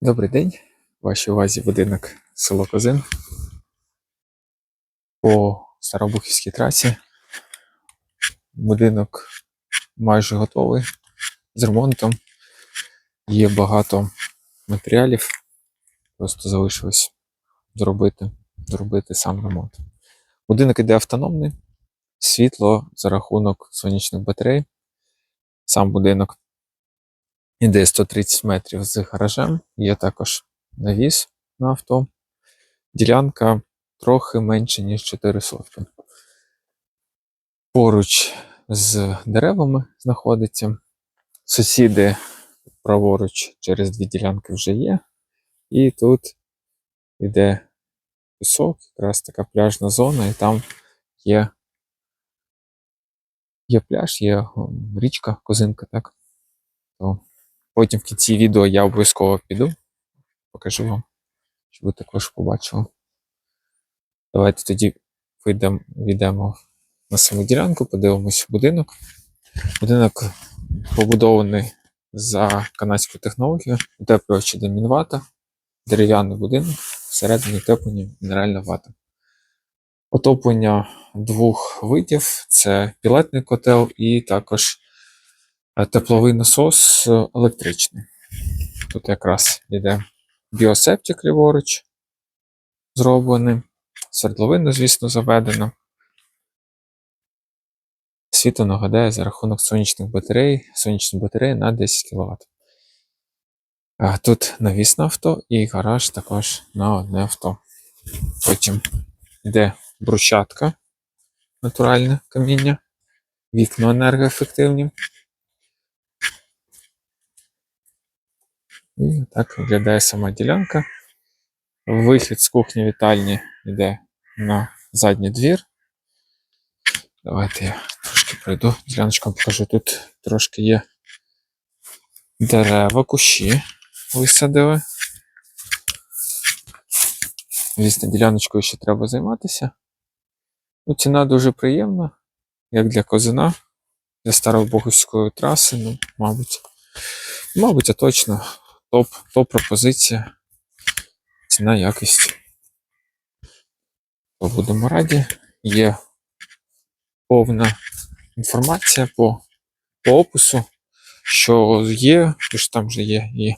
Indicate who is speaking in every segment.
Speaker 1: Добрий день. В вашій увазі будинок село Козин по Старобухівській трасі. Будинок майже готовий з ремонтом. Є багато матеріалів. Просто залишилось зробити, зробити сам ремонт. Будинок іде автономний, світло за рахунок сонячних батарей. Сам будинок іде 130 метрів з гаражем. Є також навіс на авто. Ділянка трохи менше, ніж 4 сотки. Поруч з деревами знаходиться. Сусіди праворуч через дві ділянки вже є. І тут йде пісок, якраз така пляжна зона, і там є, є пляж, є річка, козинка, так? То потім в кінці відео я обов'язково піду, покажу вам, щоб ви також побачили. Давайте тоді вийдемо, на саму ділянку, подивимось будинок. Будинок побудований за канадською технологією, утеплювачі до мінвата, дерев'яний будинок, всередині утеплення мінеральна вата. Отоплення двох видів: це пілетний котел і також тепловий насос е, електричний. Тут якраз йде біосептик ліворуч зроблений, свердловина, звісно, заведена. Світло нагадає за рахунок сонячних батарей, сонячні батареї на 10 кВт. А тут навіс на авто і гараж також на одне авто. Потім йде брусчатка, натуральне каміння, вікна енергоефективні. І так виглядає сама ділянка. Вихід з кухні вітальні йде на задній двір. Давайте я трошки пройду, діляночком покажу. Тут трошки є дерева, кущі висадили. Звісно, діляночкою ще треба займатися. Ну, ціна дуже приємна, як для козина, для Старобогуської траси, ну, мабуть. Мабуть, а точно топ, топ пропозиція. Ціна якість. То будемо раді. Є повна інформація по, по опису, що є, тож там вже є і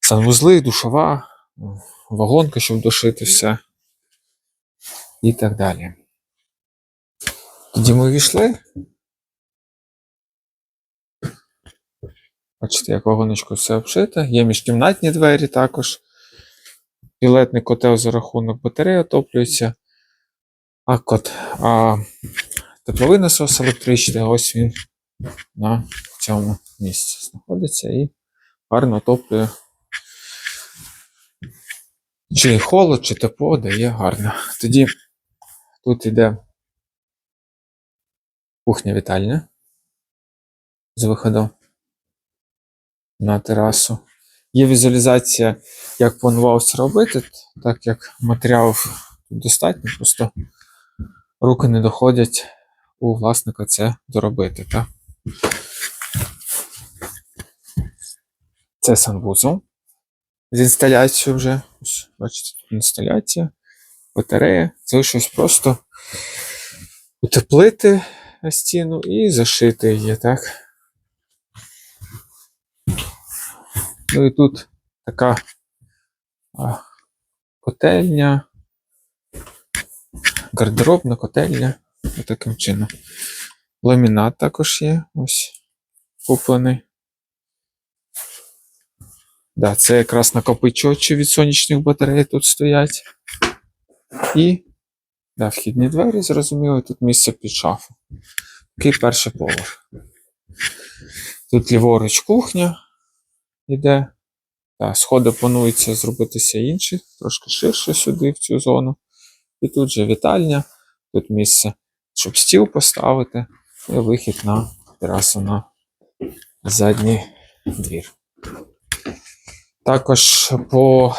Speaker 1: санвузли, душова, вагонка, щоб душити все. І так далі. Тоді ми війшли. Бачите, як вагоночку все обшите. Є міжкімнатні двері також. Пілетний котел за рахунок батареї отоплюється. А, кот, а тепловий насос електричний, ось він на цьому місці знаходиться і гарно отоплює. Чи холод, чи тепло дає гарно. Тоді тут йде кухня вітальня з виходом на терасу. Є візуалізація, як планувалося робити, так як матеріалів достатньо, просто руки не доходять у власника це доробити. Так? Це санвузол з інсталяцією вже. Ось, бачите, тут інсталяція, батарея. Залишилось просто утеплити стіну і зашити її, так? Ну і тут така котельня, гардеробна котельня. Таким чином. Ламінат також є. Ось куплений. Да, це якраз накопичувачі від сонячних батарей тут стоять. І да, вхідні двері, зрозуміло, тут місце під шафу. Такий перший поверх. Тут ліворуч кухня іде. Да, сходи планується зробитися інші, трошки ширше сюди, в цю зону. І тут же вітальня, тут місце, щоб стіл поставити, і вихід на терасу на задній двір. Також по,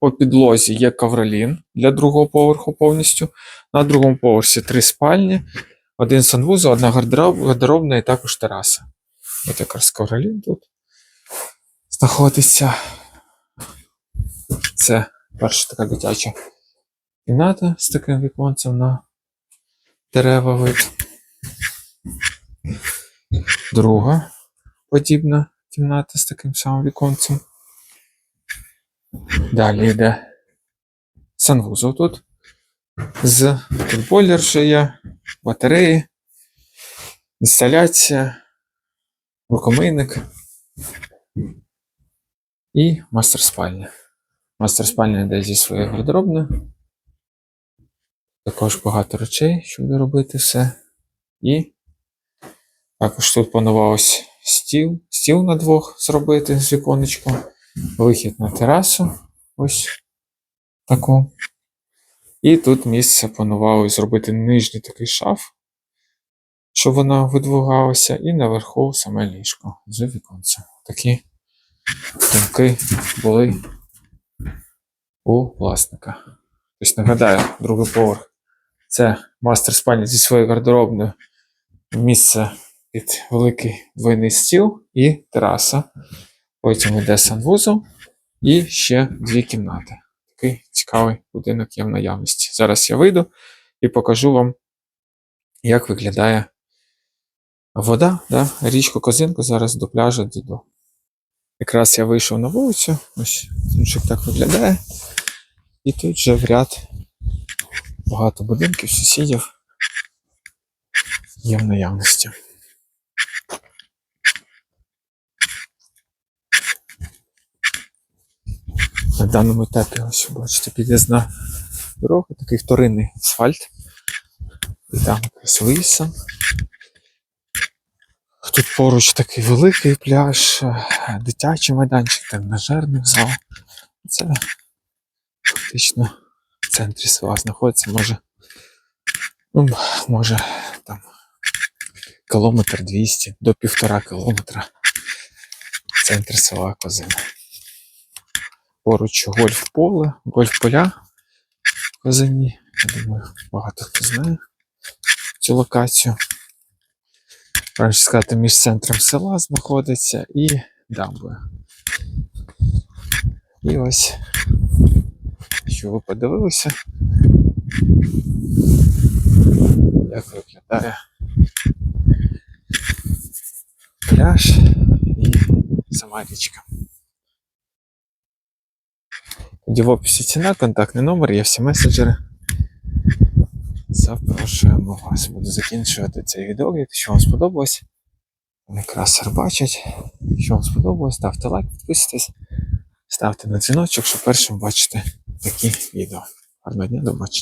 Speaker 1: по підлозі є ковролін для другого поверху повністю. На другому поверсі три спальні, один санвузол, одна гардероб, гардеробна і також тераса. Ось якраз ковролін тут. Знаходиться. Це перша така дитяча кімната з таким віконцем на дерева вид. Друга подібна кімната з таким самим віконцем. Далі йде санвузол тут. З тут батареї, інсталяція, рукомийник і мастер спальня. Мастер спальня йде зі своєю гардеробною. Також багато речей, щоб доробити все. І також тут планувалось стіл, стіл на двох зробити з віконечком, вихід на терасу. Ось таку. І тут місце планувалось зробити нижній такий шаф, щоб вона видвигалася, і наверху саме ліжко з віконцем. Такі думки були у власника. Тобто, нагадаю, другий поверх це мастер спальні зі своєю гардеробною. Місце під великий двойний стіл і тераса. Потім йде санвузол і ще дві кімнати. Такий цікавий будинок є в наявності. Зараз я вийду і покажу вам, як виглядає вода, да? річку Козинку зараз до пляжу діду. Якраз я вийшов на вулицю, ось тут так виглядає. І тут вже в ряд багато будинків, сусідів є в наявності. На даному етапі ось бачите, під'їзна дорога, такий вторинний асфальт. І там якийсь виїзд. Тут поруч такий великий пляж, е, дитячий майданчик, тренажерний зал. Це фактично в центрі села знаходиться, може, ну, може там кілометр 200 до півтора кілометра. Центр села Козина. Поруч гольф поле, гольф поля в Козині. Я думаю, багато хто знає цю локацію. Правильно сказати, між центром села знаходиться і дамбою. І ось, що ви подивилися, як виглядає пляж і сама річка. Тоді в описі ціна, контактний номер, є всі меседжери. Запрошуємо вас. Буду закінчувати цей відео. Якщо вам сподобалось, якраз бачать. Якщо вам сподобалось, ставте лайк, підписуйтесь, ставте на дзвіночок, щоб першим бачити такі відео. Гарного дня, до побачення.